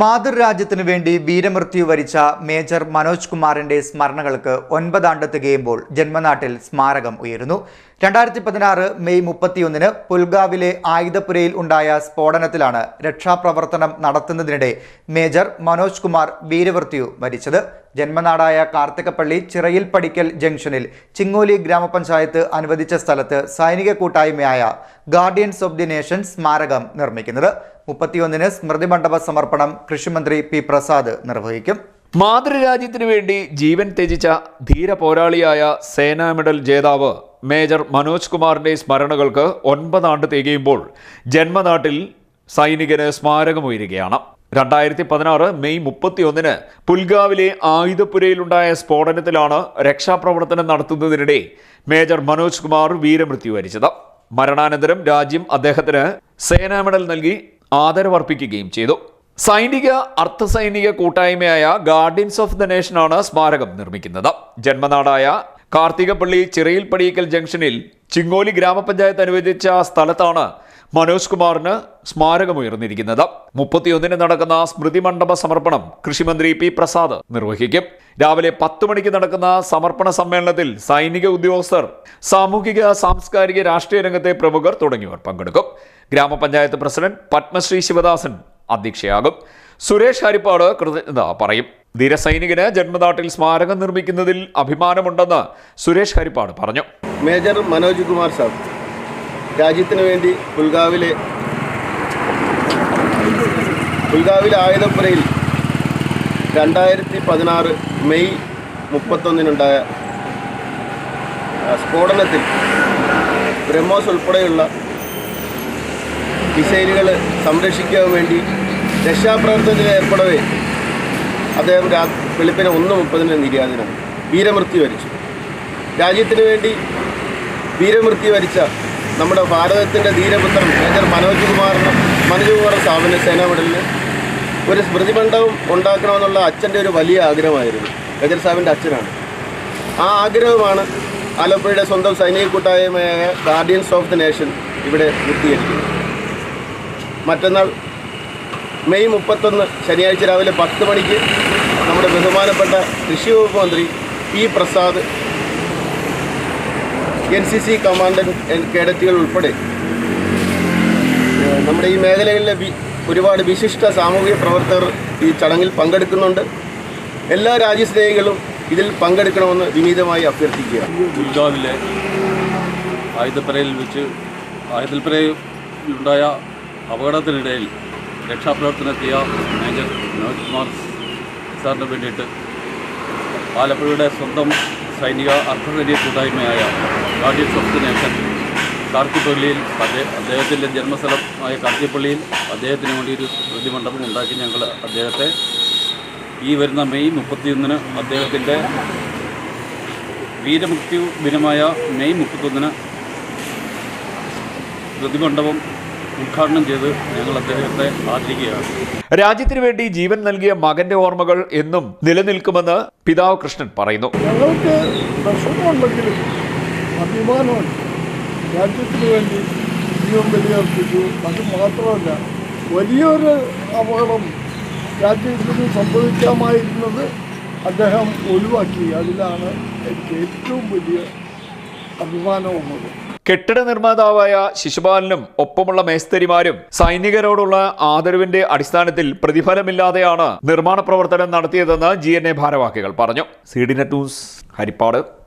മാതൃരാജ്യത്തിനു വേണ്ടി വീരമൃത്യു വരിച്ച മേജർ മനോജ് കുമാറിന്റെ സ്മരണകൾക്ക് ഒൻപതാണ്ട് തികയുമ്പോൾ ജന്മനാട്ടിൽ സ്മാരകം ഉയരുന്നു. രണ്ടായിരത്തി പതിനാറ് മെയ് മുപ്പത്തിയൊന്നിന് പുൽഗാവിലെ ആയുധപുരയിൽ ഉണ്ടായ സ്ഫോടനത്തിലാണ് രക്ഷാപ്രവർത്തനം നടത്തുന്നതിനിടെ മേജർ മനോജ് കുമാർ വീരമൃത്യു വരിച്ചത്. ജന്മനാടായ കാർത്തികപ്പള്ളി ചിറയിൽ പടിക്കൽ ജംഗ്ഷനിൽ ചിങ്ങോലി ഗ്രാമപഞ്ചായത്ത് അനുവദിച്ച സ്ഥലത്ത് സൈനിക കൂട്ടായ്മയായ ഗാർഡിയൻസ് ഓഫ് ദി നേഷൻ സ്മാരകം നിർമ്മിക്കുന്നത്. മുപ്പത്തിയൊന്നിന് സ്മൃതി മണ്ഡപ സമർപ്പണം കൃഷിമന്ത്രി പി പ്രസാദ് നിർവഹിക്കും. മാതൃരാജ്യത്തിനു വേണ്ടി ജീവൻ ത്യജിച്ച ധീര പോരാളിയായ സേനാ മെഡൽ ജേതാവ് മേജർ മനോജ് കുമാറിന്റെ സ്മരണകൾക്ക് ഒൻപതാണ്ട് തികയുമ്പോൾ ജന്മനാട്ടിൽ സൈനികന് സ്മാരകമുയരുകയാണ്. രണ്ടായിരത്തി പതിനാറ് മെയ് മുപ്പത്തിയൊന്നിന് പുൽഗാവിലെ ആയുധപുരയിലുണ്ടായ സ്ഫോടനത്തിലാണ് രക്ഷാപ്രവർത്തനം നടത്തുന്നതിനിടെ മേജർ മനോജ് കുമാർ വീരമൃത്യു വരിച്ചത്. മരണാനന്തരം രാജ്യം അദ്ദേഹത്തിന് സേനാ മെഡൽ നൽകി ആദരവർപ്പിക്കുകയും ചെയ്തു. സൈനിക അർദ്ധസൈനിക കൂട്ടായ്മയായ ഗാർഡിയൻസ് ഓഫ് ദ നേഷനാണ് സ്മാരകം നിർമ്മിക്കുന്നത്. ജന്മനാടായ കാർത്തികപ്പള്ളി ചിറയിൽ പടിയിക്കൽ ജംഗ്ഷനിൽ ചിങ്ങോലി ഗ്രാമപഞ്ചായത്ത് അനുവദിച്ച സ്ഥലത്താണ് മനോജ് കുമാറിന് സ്മാരകമുയർന്നിരിക്കുന്നത്. മുപ്പത്തിയൊന്നിന് നടക്കുന്ന സ്മൃതി മണ്ഡപ സമർപ്പണം കൃഷിമന്ത്രി പി പ്രസാദ് നിർവഹിക്കും. രാവിലെ പത്ത് മണിക്ക് നടക്കുന്ന സമർപ്പണ സമ്മേളനത്തിൽ സൈനിക ഉദ്യോഗസ്ഥർ സാമൂഹിക സാംസ്കാരിക രാഷ്ട്രീയ രംഗത്തെ പ്രമുഖർ തുടങ്ങിയവർ പങ്കെടുക്കും. ഗ്രാമപഞ്ചായത്ത് പ്രസിഡന്റ് പത്മശ്രീ ശിവദാസൻ അധ്യക്ഷയാകും. സുരേഷ് ഹരിപ്പാട് കൃതജ്ഞത പറയും. ധീരസൈനികന് ജന്മനാട്ടിൽ സ്മാരകം നിർമ്മിക്കുന്നതിൽ അഭിമാനമുണ്ടെന്ന് സുരേഷ് ഹരിപ്പാട് പറഞ്ഞു. മേജർ മനോജ് കുമാർ സാബ് രാജ്യത്തിന് വേണ്ടി പുൽഗാവിലെ പുൽഗാവിലെ ആയുധപ്പുരയിൽ രണ്ടായിരത്തി പതിനാറ് മെയ് മുപ്പത്തൊന്നിനുണ്ടായ സ്ഫോടനത്തിൽ ബ്രഹ്മോസ് ഉൾപ്പെടെയുള്ള മിസൈലുകൾ സംരക്ഷിക്കാൻ വേണ്ടി രക്ഷാപ്രവർത്തനത്തിൽ ഏർപ്പെടവേ അദ്ദേഹം രാ വെളുപ്പിന് ഒന്ന് മുപ്പതിന് നിര്യാതനാണ് വീരമൃത്യു വരിച്ചു. രാജ്യത്തിന് വേണ്ടി വീരമൃത്യു വരിച്ച നമ്മുടെ ഭാരതത്തിന്റെ ധീരപുത്രൻ മേജർ മനോജ് കുമാറിന് മനോജ് കുമാർ സാബിന് സേനാ ഒരു സ്മൃതി ഉണ്ടാക്കണമെന്നുള്ള അച്ഛന്റെ ഒരു വലിയ ആഗ്രഹമായിരുന്നു. മേജർ സാഹിബിന്റെ അച്ഛനാണ്. ആ ആഗ്രഹമാണ് ആലപ്പുഴയുടെ സ്വന്തം സൈനിക കൂട്ടായ്മയായ ഗാർഡിയൻസ് ഓഫ് ദി നേഷൻ ഇവിടെ പൂർത്തീകരിക്കുന്നത്. മറ്റന്നാൾ മെയ് മുപ്പത്തൊന്ന് ശനിയാഴ്ച രാവിലെ പത്ത് മണിക്ക് നമ്മുടെ ബഹുമാനപ്പെട്ട കൃഷി വകുപ്പ് മന്ത്രി P Prasad N C C commandant കേഡറ്റുകൾ ഉൾപ്പെടെ. നമ്മുടെ ഈ മേഖലകളിലെ ഒരുപാട് വിശിഷ്ട സാമൂഹിക പ്രവർത്തകർ ഈ ചടങ്ങിൽ പങ്കെടുക്കുന്നുണ്ട്. എല്ലാ രാജ്യസ്നേഹികളും ഇതിൽ പങ്കെടുക്കണമെന്ന് വിനീതമായി അഭ്യർത്ഥിക്കുക ഗുൽഗാവിലെ ആയുധപ്പുരയിൽ വെച്ച് ആയുധപ്പുരയിലുണ്ടായ അപകടത്തിനിടയിൽ രക്ഷാപ്രവർത്തനത്തിയ മേജർ മനോജ് കുമാർ സാറിന് വേണ്ടിയിട്ട് ആലപ്പുഴയുടെ സ്വന്തം സൈനിക അർദ്ധസൈനിക കൂട്ടായ്മയായ ഗാർഡിയൻസ് ഓഫ് ദി നേഷൻ കാർത്തിപ്പള്ളിയിൽ അദ്ദേഹ അദ്ദേഹത്തിന്റെ ജന്മസ്ഥലമായ കാർത്തിപ്പള്ളിയിൽ അദ്ദേഹത്തിന് വേണ്ടി ഒരു പ്രതിമണ്ഡപം ഉണ്ടാക്കി ഞങ്ങൾ അദ്ദേഹത്തെ ഈ വരുന്ന മെയ് മുപ്പത്തിയൊന്നിന് അദ്ദേഹത്തിന്റെ വീരമുക്തി ദിനമായ മെയ് മുപ്പത്തൊന്നിന് പ്രതിമണ്ഡപം ഉദ്ഘാടനം ചെയ്ത് ഞങ്ങൾ അദ്ദേഹത്തെ ആദരിക്കുകയാണ്. രാജ്യത്തിനു വേണ്ടി ജീവൻ നൽകിയ മകന്റെ ഓർമ്മകൾ എന്നും നിലനിൽക്കുമെന്ന് പിതാവ് കൃഷ്ണൻ പറയുന്നു. ഞങ്ങൾക്ക് അഭിമാനമുണ്ട് രാജ്യത്തിന് വേണ്ടി ജീവൻ ബലിയർപ്പിച്ചു. അത് മാത്രമല്ല വലിയൊരു അപകടം രാജ്യത്തിന് സംഭവിക്കാമായിരുന്നത് അദ്ദേഹം ഒഴിവാക്കി. അതിലാണ് എനിക്ക് ഏറ്റവും വലിയ അഭിമാനമുള്ളത്. കെട്ടിട നിർമ്മാതാവായ ശിശുപാലനും ഒപ്പമുള്ള മേസ്തരിമാരും സൈനികരോടുള്ള ആദരവിന്റെ അടിസ്ഥാനത്തിൽ പ്രതിഫലമില്ലാതെയാണ് നിർമ്മാണ പ്രവർത്തനം നടത്തിയതെന്ന് ജി എൻ എ ഭാരവാഹികൾ പറഞ്ഞു. C D net news Haripad.